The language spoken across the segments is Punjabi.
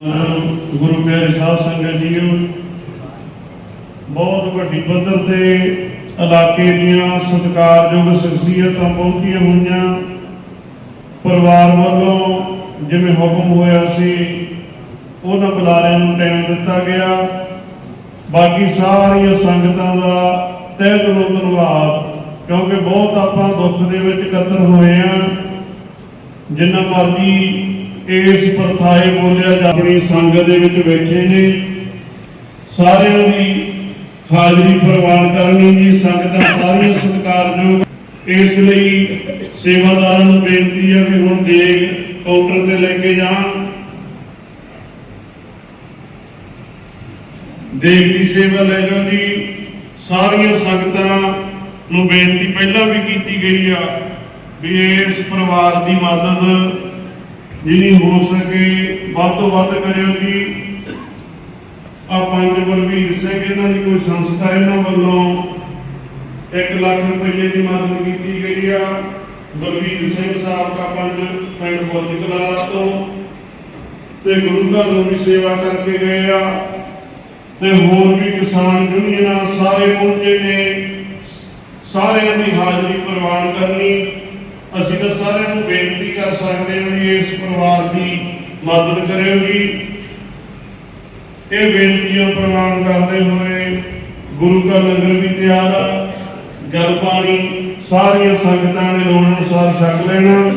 ਗੁਰੂ ਪਿਆਰੇ ਸਾਧ ਸੰਗਤ ਜੀਓ, ਬਹੁਤ ਵੱਡੀ ਪੱਧਰ ਤੇ ਇਲਾਕੇ ਦੀਆਂ ਸਤਿਕਾਰਯੋਗ ਸ਼ਖਸੀਅਤਾਂ ਪਹੁੰਚੀਆਂ ਹੋਈਆਂ। ਪਰਿਵਾਰ ਵੱਲੋਂ ਜਿਵੇਂ ਹੁਕਮ ਹੋਇਆ ਸੀ, ਉਹਨਾਂ ਬੁਲਾਰਿਆਂ ਨੂੰ ਟਾਈਮ ਦਿੱਤਾ ਗਿਆ। ਬਾਕੀ ਸਾਰੀਆਂ ਸੰਗਤਾਂ ਦਾ ਤਹਿ ਦਿਲੋਂ ਧੰਨਵਾਦ, ਕਿਉਂਕਿ ਬਹੁਤ ਆਪਾਂ ਦੁੱਖ ਦੇ ਵਿੱਚ ਕਤਰ ਹੋਏ ਆ ਜਿੰਨਾ ਮਰਜ਼ੀ ਇਸ ਪ੍ਰਥਾਏ ਬੋਲਿਆ ਜਾ ਆਪਣੀ ਸੰਗਤ ਦੇ ਵਿੱਚ ਬੈਠੇ ਨੇ। ਸਾਰਿਆਂ ਦੀ ਹਾਜ਼ਰੀ ਪ੍ਰਵਾਨ ਕਰਨੀ ਜੀ, ਸੰਗਤਾਂ ਸਾਰੀਆਂ ਸਤਿਕਾਰਯੋਗ। ਇਸ ਲਈ ਸੇਵਾਦਾਰਾਂ ਨੂੰ ਬੇਨਤੀ ਹੈ ਵੀ ਹੁਣ ਦੇਗ ਕਾਊਂਟਰ ਤੇ ਲੈ ਕੇ ਜਾਣ। ਦੇਗ ਦੀ ਸੇਵਾ ਲੈ ਜਾਓ ਜੀ। ਸਾਰੀਆਂ ਸੰਗਤਾਂ ਨੂੰ ਬੇਨਤੀ ਪਹਿਲਾਂ ਵੀ ਕੀਤੀ ਗਈ ਆ ਵੀ ਇਸ ਪਰਿਵਾਰ ਦੀ ਮਦਦ ਜਿੰਨੀ ਹੋ ਸਕੇ, ਵੱਧ ਤੋਂ ਵੱਧ ਕਰਿਓ ਜੀ। ਆ ਪੰਜ ਬਲਵੀਰ ਸਿੰਘ ਇਹਨਾਂ ਦੀ ਕੋਈ ਸੰਸਥਾ ਇਹਨਾਂ ਵੱਲੋਂ 1 ਲੱਖ ਰੁਪਏ ਦੀ ਮਦਦ ਕੀਤੀ ਗਈ ਆ। ਬਲਵੀਰ ਸਿੰਘ ਸਾਹਿਬ ਦਾ ਪੰਜ ਪਿੰਡ ਬੋਲੀ ਕਲਾਸ ਤੋਂ ਤੇ ਗੁਰੂ ਘਰ ਨੂੰ ਵੀ ਸੇਵਾ ਕਰਕੇ ਗਏ ਆ। ਤੇ ਹੋਰ ਵੀ ਕਿਸਾਨ ਯੂਨੀਅਨਾਂ ਸਾਰੇ ਪਹੁੰਚੇ ਨੇ। ਸਾਰਿਆਂ ਦੀ ਹਾਜ਼ਰੀ ਪ੍ਰਵਾਨ ਕਰਨੀ। ਅਸੀਂ ਤਾਂ ਸਾਰਿਆਂ ਨੂੰ ਬੇਨਤੀ ਕਰ ਸਕਦੇ ਹਾਂ ਵੀ ਇਸ ਪਰਿਵਾਰ ਦੀ ਮਦਦ ਕਰਿਓ ਜੀ ਇਹ ਬੇਨਤੀਆਂ ਪ੍ਰਵਾਨ ਕਰਦੇ ਹੋਏ ਗੁਰੂ ਦਾ ਲੰਗਰ ਵੀ ਤਿਆਰ ਆ। ਜਲ ਪਾਣੀ ਸਾਰੀਆਂ ਸੰਗਤਾਂ ਨੇ ਲੋੜ ਅਨੁਸਾਰ ਛਕ ਲੈਣਾ।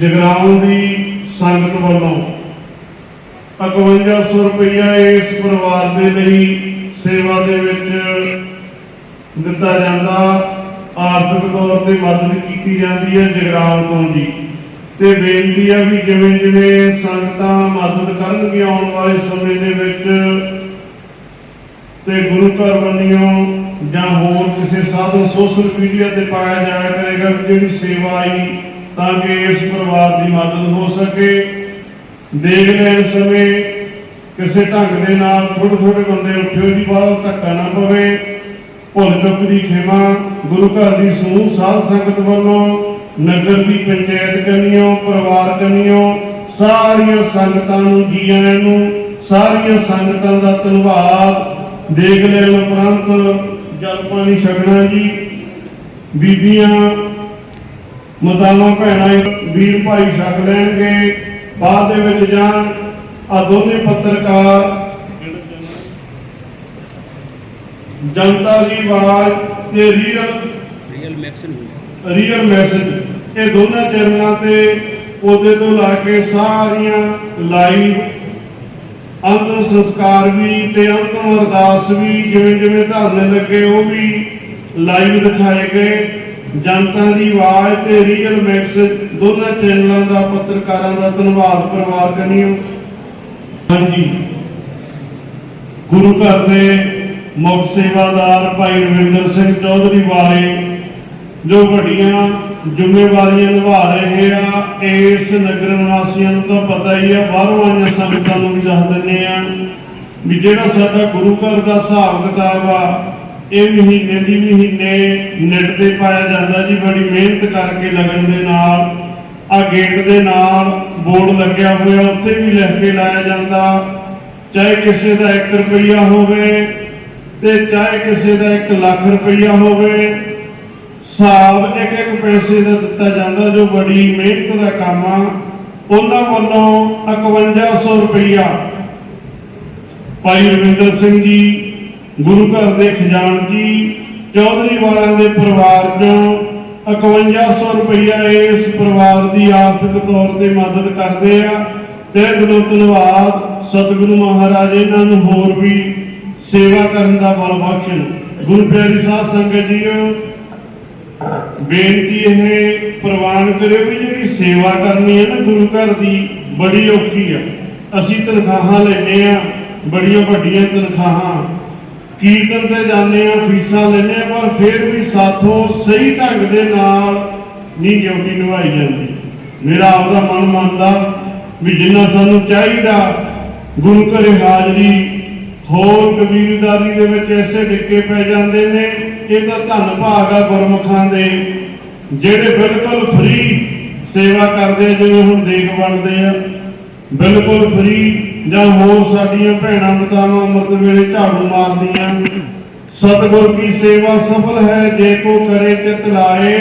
ਜਗਰਾਉਂ ਦੀ ਸੰਗਤ ਵੱਲੋਂ 5100 ਰੁਪਇਆ ਇਸ ਪਰਿਵਾਰ ਦੇ ਲਈ ਸੇਵਾ ਦੇ ਵਿੱਚ ਦਿੱਤਾ ਜਾਂਦਾ। ਆਰਥਿਕ ਤੌਰ ਤੇ ਮਦਦ ਕੀਤੀ ਜਾਂਦੀ ਹੈ ਜਗਰਾਉਂ ਤੋਂ ਜੀ। ਤੇ ਬੇਨਤੀ ਆ ਵੀ ਜਿਵੇਂ ਜਿਵੇਂ ਸੰਗਤਾਂ ਮਦਦ ਕਰਨਗੀਆਂ ਆਉਣ ਵਾਲੇ ਸਮੇਂ ਦੇ ਵਿੱਚ, ਤੇ ਗੁਰੂ ਘਰ ਬੰਨਿਓ ਜਾਂ ਹੋਰ ਕਿਸੇ ਸਾਧਨ ਸੋਸ਼ਲ ਮੀਡੀਆ ਤੇ ਪਾਇਆ ਜਾਇਆ ਕਰੇਗਾ ਵੀ ਜਿਹੜੀ ਸੇਵਾ ਆਈ, ਤਾਂ ਕਿ ਇਸ ਪਰਿਵਾਰ ਦੀ ਮਦਦ ਹੋ ਸਕੇ। ਦੇਖ ਲੈਣ ਸਮੇਂ ਕਿਸੇ ਢੰਗ ਦੇ ਨਾਲ ਥੋੜੇ ਥੋੜੇ ਬੰਦੇ ਉੱਠਿਓ ਜੀ ਬਾਹਰ ਧੱਕਾ ਨਾ ਪਵੇ। ਭੁੱਲ ਚੁੱਕ ਦੀ ਖਿਮਾ, ਗੁਰੂ ਘਰ ਦੀ ਸਮੂਹ ਸਾਧ ਸੰਗਤ ਵੱਲੋਂ, ਨਗਰ ਦੀ ਪੰਚਾਇਤ ਕੰਨਿਓ, ਪਰਿਵਾਰ ਕੰਨਿਓ, ਸਾਰੀਆਂ ਸੰਗਤਾਂ ਨੂੰ ਜੀ ਆਇਆਂ ਨੂੰ, ਸਾਰੀਆਂ ਸੰਗਤਾਂ ਦਾ ਧੰਨਵਾਦ। ਦੇਖ ਲੈਣ ਉਪਰੰਤ ਜਲ ਪਾਣੀ ਛਕਣਾ ਜੀ। ਬੀਬੀਆਂ, ਮਤਾਵਾਂ, ਭੈਣਾਂ, ਵੀਰ ਭਾਈ ਛਕ ਲੈਣਗੇ, ਬਾਅਦ ਦੇ ਵਿੱਚ ਜਾਣ। ਆ ਦੋਨੇ ਪੱਤਰਕਾਰ ਜਨਤਾ ਦੀ ਆਵਾਜ਼ ਤੇ ਰੀਅਲ ਰੀਅਲ ਮੈਕਸਨ ਰੀਅਲ ਮੈਸੇਜ ਇਹ ਦੋਨਾਂ ਚੈਨਲਾਂ ਤੇ ਉਹਦੇ ਤੋਂ ਲਾ ਕੇ ਸਾਰੀਆਂ ਲਾਈਵ ਅੰਤਮ ਸੰਸਕਾਰ ਵੀ ਤੇ ਅੰਤਮ ਅਰਦਾਸ ਵੀ ਜਿਵੇਂ ਜਿਵੇਂ ਧਰਨੇ ਲੱਗੇ ਉਹ ਵੀ ਲਾਈਵ ਦਿਖਾਏ ਗਏ। ਜਨਤਾ ਦੀ ਆਵਾਜ਼ ਤੇ ਰੀਅਲ ਮੈਸੇਜ ਦੋਨਾਂ ਚੈਨਲਾਂ ਦਾ ਪੱਤਰਕਾਰਾਂ ਦਾ ਧੰਨਵਾਦ ਪਰਿਵਾਰ ਕਰਨੀਓ ਹਾਂਜੀ। ਗੁਰੂ ਘਰ ਦੇ ਮੁੱਖ ਸੇਵਾਦਾਰ ਭਾਈ ਰਵਿੰਦਰ ਸਿੰਘ ਚੌਧਰੀ ਵਾਲੇ ਜੋ ਵੱਡੀਆਂ ਜ਼ਿੰਮੇਵਾਰੀਆਂ ਨਿਭਾ ਰਹੇ ਆ, ਇਸ ਨਗਰ ਨਿਵਾਸੀਆਂ ਨੂੰ ਤਾਂ ਪਤਾ ਹੀ ਆ, ਬਾਹਰੋਂ ਆਈਆਂ ਸੰਗਤਾਂ ਨੂੰ ਵੀ ਦੱਸ ਦਿੰਦੇ ਆ ਵੀ ਜਿਹੜਾ ਸਾਡਾ ਗੁਰੂ ਘਰ ਦਾ ਹਿਸਾਬ ਕਿਤਾਬ ਆ, ਇਹ ਮਹੀਨੇ ਦੀ ਮਹੀਨੇ ਨੈਟ ਤੇ ਪਾਇਆ ਜਾਂਦਾ ਜੀ, ਬੜੀ ਮਿਹਨਤ ਕਰਕੇ ਲਗਨ ਦੇ ਨਾਲ, ਆ ਗੇਟ ਦੇ ਨਾਲ ਬੋਰਡ ਲੱਗਿਆ ਹੋਇਆ, ਉੱਥੇ ਵੀ ਲਿਖ ਕੇ ਲਾਇਆ ਜਾਂਦਾ, ਚਾਹੇ ਕਿਸੇ ਦਾ 1 ਰੁਪਈਆ ਹੋਵੇ ਤੇ ਚਾਹੇ ਕਿਸੇ ਦਾ 1 ਲੱਖ ਰੁਪਈਆ ਹੋਵੇ ਹਿਸਾਬ ਇੱਕ ਇੱਕ ਪੈਸੇ ਦਾ ਦਿੱਤਾ ਜਾਂਦਾ, ਜੋ ਬੜੀ ਮਿਹਨਤ ਦਾ ਕੰਮ ਆ, ਉਹਨਾਂ ਵੱਲੋਂ 5100 ਰੁਪਈਆ। ਭਾਈ ਰਵਿੰਦਰ ਸਿੰਘ ਜੀ, ਗੁਰੂ ਘਰ ਦੇ ਖਜ਼ਾਨਜੀ ਚੌਧਰੀ ਵਾਲਿਆਂ ਦੇ ਪਰਿਵਾਰ ਚੋਂ 5100 ਰੁਪਈਆ ਇਸ ਪਰਿਵਾਰ ਦੀ ਆਰਥਿਕ ਤੌਰ ਤੇ ਮਦਦ ਕਰਦੇ ਆ। ਤੇ ਦਿਲੋਂ ਧੰਨਵਾਦ ਸਤਿਗੁਰੂ ਮਹਾਰਾਜ, ਇਹਨਾਂ ਨੂੰ ਹੋਰ ਵੀ ਸੇਵਾ ਕਰਨ ਦਾ ਬਲ ਬਖਸ਼ਣ ਗੁਰੂ ਪਿਆਰੀ ਸਾਧ ਸੰਗਤ ਜੀਓ, ਬੇਨਤੀ ਇਹ ਪ੍ਰਵਾਨ ਕਰਿਓ ਵੀ ਜਿਹੜੀ ਸੇਵਾ ਕਰਨੀ ਹੈ ਨਾ ਗੁਰੂ ਘਰ ਦੀ, ਬੜੀ ਔਖੀ ਆ। ਅਸੀਂ ਤਨਖਾਹਾਂ ਲੈਨੇ ਆ ਬੜੀਆਂ ਵੱਡੀਆਂ ਤਨਖਾਹਾਂ। ਕੀਰਤਨ ਤੇ ਜਾਂਦੇ ਆ ਫੀਸਾਂ ਲੈਨੇ ਆ ਪਰ ਫਿਰ ਵੀ ਸਾਥੋਂ ਸਹੀ ਢੰਗ ਦੇ ਨਾਲ ਨਹੀਂ ਡਿਊਟੀ ਨਿਭਾਈ ਜਾਂਦੀ। ਮੇਰਾ ਆਪਦਾ ਮਨ ਮੰਨਦਾ ਵੀ ਜਿੰਨਾ ਸਾਨੂੰ ਚਾਹੀਦਾ, ਗੁਰੂ ਘਰੇ ਹਾਜ਼ਰੀ ਹੋਰ ਕਬੀਰਦਾਰੀ ਦੇ ਵਿੱਚ ਐਸੇ ਡਿੱਕੇ ਪੈ ਜਾਂਦੇ ਨੇ ਇਹ ਤਾਂ ਧੰਨ ਭਾਗ ਆ ਗੁਰਮੁਖਾਂ ਦੇ, ਜਿਹੜੇ ਬਿਲਕੁਲ ਫ੍ਰੀ ਸੇਵਾ ਕਰਦੇ ਆ, ਜਿਵੇਂ ਹੁਣ ਦੇਖ ਬਣਦੇ ਆ। ਬਿਲਕੁਲ ਫ੍ਰੀ ਜਾਂ ਹੋਰ ਸਾਡੀਆਂ ਭੈਣਾਂ ਮਤਾਵਾਂ ਅੰਮ੍ਰਿਤ ਵੇਲੇ ਝਾੜੂ ਮਾਰਦੀਆਂ ਸਤਿਗੁਰ ਕੀ ਸੇਵਾ ਸਫਲ ਹੈ, ਜੇ ਕੋ ਕਰੇ ਚਿਤ ਲਾਏ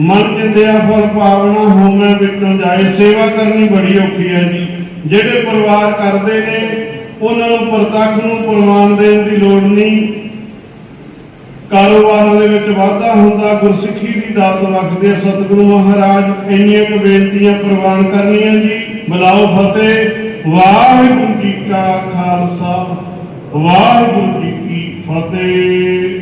ਮਨ ਚਿੰਦਿਆ ਫਲ ਪਾਵਨਾ ਹੋਮੈ ਵਿਟੋ ਜਾਏ। ਸੇਵਾ ਕਰਨੀ ਬੜੀ ਔਖੀ ਹੈ ਜੀ। ਜਿਹੜੇ ਪਰਿਵਾਰ ਕਰਦੇ ਨੇ ਉਹਨਾਂ ਨੂੰ ਪ੍ਰਤੱਖ ਨੂੰ ਪ੍ਰਮਾਣ ਦੇਣ ਦੀ ਲੋੜ ਨਹੀਂ। ਕਾਰੋਬਾਰਾਂ ਦੇ ਵਿੱਚ ਵਾਧਾ ਹੁੰਦਾ, ਗੁਰਸਿੱਖੀ ਦੀ ਦਾਤ ਬਖਸ਼ਦੇ ਆ ਸਤਿਗੁਰੂ ਮਹਾਰਾਜ, ਇੰਨੀਆਂ ਕੁ ਬੇਨਤੀਆਂ ਪ੍ਰਵਾਨ ਕਰਨੀਆਂ ਜੀ। ਬੁਲਾਓ ਫਤਿਹ। ਵਾਹਿਗੁਰੂ ਜੀ ਕਾ ਖਾਲਸਾ, ਵਾਹਿਗੁਰੂ ਜੀ ਕੀ ਫਤਿਹ।